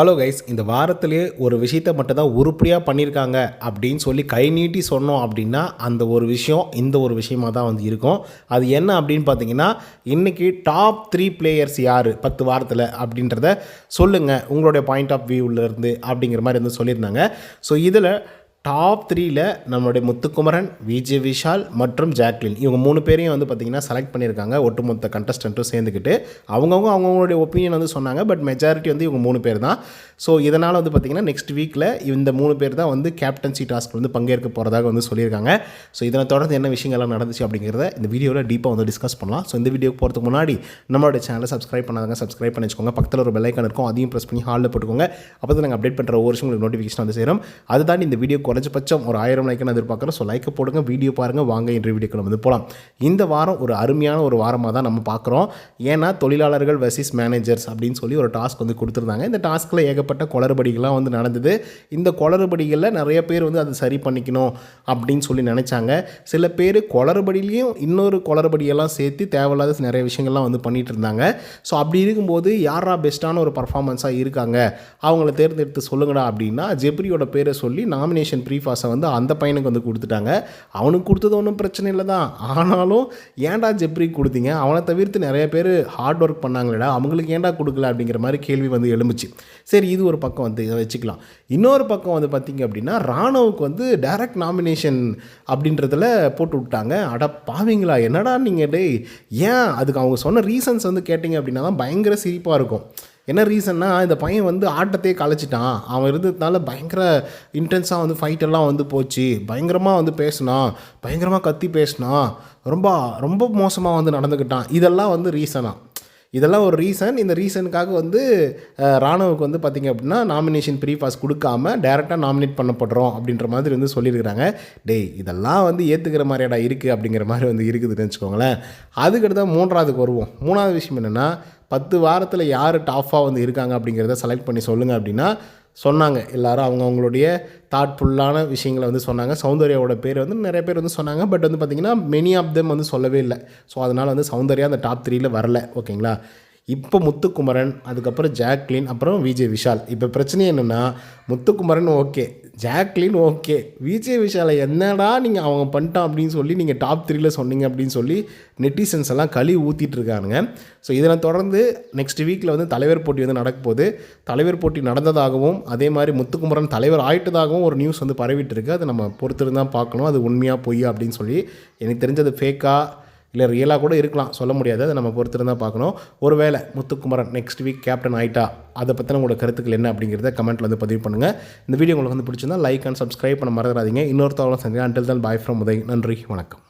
Hello guys இந்த வாரத்திலே ஒரு விஷயத்தை மட்டும் தான் உருப்படியாக பண்ணியிருக்காங்க அப்படின்னு சொல்லி கை நீட்டி சொன்னோம் அப்படின்னா அந்த ஒரு விஷயம் இந்த ஒரு விஷயமாக தான் வந்து இருக்கும். அது என்ன அப்படின்னு பார்த்தீங்கன்னா இன்றைக்கி டாப் த்ரீ பிளேயர்ஸ் யார் பத்து வாரத்தில் அப்படின்றத சொல்லுங்கள் உங்களுடைய பாயிண்ட் ஆஃப் வியூவிலேருந்து அப்படிங்கிற மாதிரி வந்து சொல்லியிருந்தாங்க. ஸோ இதில் டாப் த்ரீயில் நம்மளுடைய முத்துக்குமரன் விஜய் விஷால் மற்றும் ஜாக்லின். இவங்க மூணு பேரையும் வந்து பார்த்திங்கன்னா செலக்ட் பண்ணியிருக்காங்க. ஒட்டுமொத்த கண்டஸ்டண்ட்டும் சேர்ந்துக்கிட்டு அவங்கவுங்க அவங்கவுங்களுடைய ஒப்பீனியன் வந்து சொன்னாங்க. பட் மெஜாரிட்டி வந்து இவங்க மூணு பேர் தான். ஸோ இதனால் வந்து பார்த்திங்கன்னா நெக்ஸ்ட் வீக்கில் இந்த மூணு பேர் தான் வந்து கேப்டன்சி டாஸ்க் வந்து பங்கேற்க போகிறதாக வந்து சொல்லியிருக்காங்க. ஸோ இதனை தொடர்ந்து என்ன விஷயங்கள்லாம் நடந்துச்சு அப்படிங்கிறத இந்த வீடியோவில் டீப்பாக வந்து டிஸ்கஸ் பண்ணலாம். ஸோ இந்த வீடியோக்கு போகிறதுக்கு முன்னாடி நம்மளோட சேனலை சப்ஸ்கிரைப் பண்ணாதாங்க சப்ஸ்கிரைப் பண்ணி வச்சுக்கோங்க பக்கத்தில் ஒரு பெல்லைக்கான் இருக்கும். அதையும் ப்ரெஸ் பண்ணி ஹாலில் போட்டுக்கோங்க. அப்போ தான் நாங்கள் அப்டேட் பண்ணுற ஒவ்வொரு வருஷம் உங்களுக்கு நோட்டிஃபிகேஷன் வந்து சேரும். அது தாண்டி இந்த வீடியோ குறைஞ்சபட்சம் ஒரு ஆயிரம் லைக்குன்னு எதிர்பார்க்குறோம். ஸோ லைக்கை போடுங்க வீடியோ பாருங்கள் வாங்க இன்றைய வீடியோக்கு வந்து போகலாம் இந்த வாரம் ஒரு அருமையான ஒரு வாரமாக தான் நம்ம பார்க்குறோம். ஏன்னா தொழிலாளர்கள் வெர்சஸ் மேனேஜர்ஸ் அப்படின்னு சொல்லி ஒரு டாஸ்க் வந்து கொடுத்துருந்தாங்க. இந்த டாஸ்க்கில் ஏகப்பட்ட குளறுபடிகள்லாம் வந்து நடந்தது. இந்த குளறுபடிகளில் நிறைய பேர் வந்து அதை சரி பண்ணிக்கணும் அப்படின்னு சொல்லி நினச்சாங்க. சில பேர் குளறுபடியிலையும் இன்னொரு குளறுபடியெல்லாம் சேர்த்து தேவையில்லாத நிறைய விஷயங்கள்லாம் வந்து பண்ணிகிட்டு இருந்தாங்க. ஸோ அப்படி இருக்கும்போது யாரா பெஸ்ட்டான ஒரு பர்ஃபார்மன்ஸாக இருக்காங்க? அவங்கள தேர்ந்தெடுத்து சொல்லுங்கடா அப்படின்னா ஜெப்ரியோட பேரை சொல்லி நாமினேஷன் ப்ரீஃபாஸை வந்து அந்த பையனுக்கு வந்து கொடுத்துட்டாங்க. அவனுக்கு கொடுத்தது ஒன்றும் பிரச்சனை இல்லை தான் ஆனாலும் ஏன்டா ஜெப்ரி கொடுத்தீங்க? அவனை தவிர்த்து நிறைய பேர் ஹார்ட் ஒர்க் பண்ணாங்களேடா. அவங்களுக்கு ஏன்டா கொடுக்கல அப்படிங்கிற மாதிரி கேள்வி வந்து எழும்புச்சு. சரி இது ஒரு பக்கம் வந்து இதை வச்சுக்கலாம். இன்னொரு பக்கம் வந்து பார்த்திங்க அப்படின்னா ராணுவுக்கு வந்து டைரக்ட் நாமினேஷன் அப்படின்றதில் போட்டு விட்டாங்க. அட பாவீங்களா என்னடா நீங்கள் டேய்? ஏன் அதுக்கு அவங்க சொன்ன ரீசன்ஸ் வந்து கேட்டிங்க அப்படின்னா தான் பயங்கர சிரிப்பாக இருக்கும். என்ன ரீசன்னா இந்த பையன் வந்து ஆட்டத்தையே கலைச்சிட்டான். அவன் இருந்ததுனால பயங்கர இன்டென்ஸாக வந்து ஃபைட்டெல்லாம் வந்து போச்சு. பயங்கரமாக வந்து பேசினான். பயங்கரமாக கத்தி பேசினான். ரொம்ப ரொம்ப மோசமாக வந்து நடந்துக்கிட்டான் இதெல்லாம் வந்து ரீசனாக இதெல்லாம் ஒரு ரீசன் இந்த ரீசனுக்காக வந்து ராணுவுக்கு வந்து பார்த்திங்க அப்படின்னா நாமினேஷன் ப்ரீ பாஸ் கொடுக்காம டேரெக்டாக நாமினேட் பண்ணப்படுறோம் அப்படின்ற மாதிரி வந்து சொல்லியிருக்கிறாங்க. டேய் இதெல்லாம் வந்து ஏற்றுக்கிற மாதிரியாடா இருக்குது அப்படிங்கிற மாதிரி வந்து இருக்குதுன்னு வச்சுக்கோங்களேன். அதுக்கடுத்து மூன்றாவதுக்கு வருவோம். மூணாவது விஷயம் என்னென்னா பத்து வாரத்தில் யார் டாஃபாக வந்து இருக்காங்க அப்படிங்கிறத செலக்ட் பண்ணி சொல்லுங்கள் அப்படின்னா சொன்னாங்க. எல்லாரும் அவங்க அவங்களுடைய தாட்ஃபுல்லான விஷயங்களை வந்து சொன்னாங்க. சௌந்தர்யாவோட பேர் வந்து நிறைய பேர் வந்து சொன்னாங்க. பட் வந்து பார்த்திங்கன்னா மெனி ஆஃப் தெம் வந்து சொல்லவே இல்லை. ஸோ அதனால் வந்து சௌந்தர்யா அந்த டாப் த்ரீயில் வரல. ஓகேங்களா? இப்போ முத்துக்குமரன் அதுக்கப்புறம் ஜாக்லின் அப்புறம் விஜய் விஷால். இப்போ பிரச்சனை என்னென்னா Muthukumaran okay Jacqueline okay. Vijay விஷாலை என்னடா நீங்கள் அவங்க பண்ணிட்டான் அப்படின்னு சொல்லி நீங்கள் டாப் த்ரீல சொன்னீங்க அப்படின்னு சொல்லி நெட்டிசன்ஸ் எல்லாம் களி ஊற்றிட்டுருக்கானுங்க ஸோ இதெல்லாம் தொடர்ந்து நெக்ஸ்ட் வீக்கில் வந்து தலைவர் போட்டி வந்து நடக்க போகுது. தலைவர் போட்டி நடந்ததாகவும் அதே மாதிரி முத்துக்குமரன் தலைவர் ஆயிட்டதாகவும் ஒரு நியூஸ் வந்து பரவிட்டு இருக்கு. அதை நம்ம பொறுத்திருந்தான் பார்க்கணும். அது உண்மையாக பொய் அப்படின்னு சொல்லி எனக்கு தெரிஞ்சது ஃபேக்காக இல்லை ரியலாக கூட இருக்கலாம். சொல்ல முடியாது. அதை நம்ம பொறுத்திருந்தால் பார்க்கணும். ஒருவேளை முத்துக்குமரன் நெக்ஸ்ட் வீக் கேப்டன் ஆயிட்டா அதை பற்றின உங்களோட கருத்துக்கள் என்ன அப்படிங்கிறத கமெண்ட்டில் வந்து பதிவு பண்ணுங்கள் இந்த வீடியோ உங்களுக்கு வந்து பிடிச்சிருந்தா லைக் அண்ட் சப்ஸ்கிரைப் பண்ண மறந்துடாதீங்க. இன்னொருத்தவங்களும் தகவலும் சந்தியா அண்டில் தான் பாய் ஃப்ரம் உதய். நன்றி. வணக்கம்.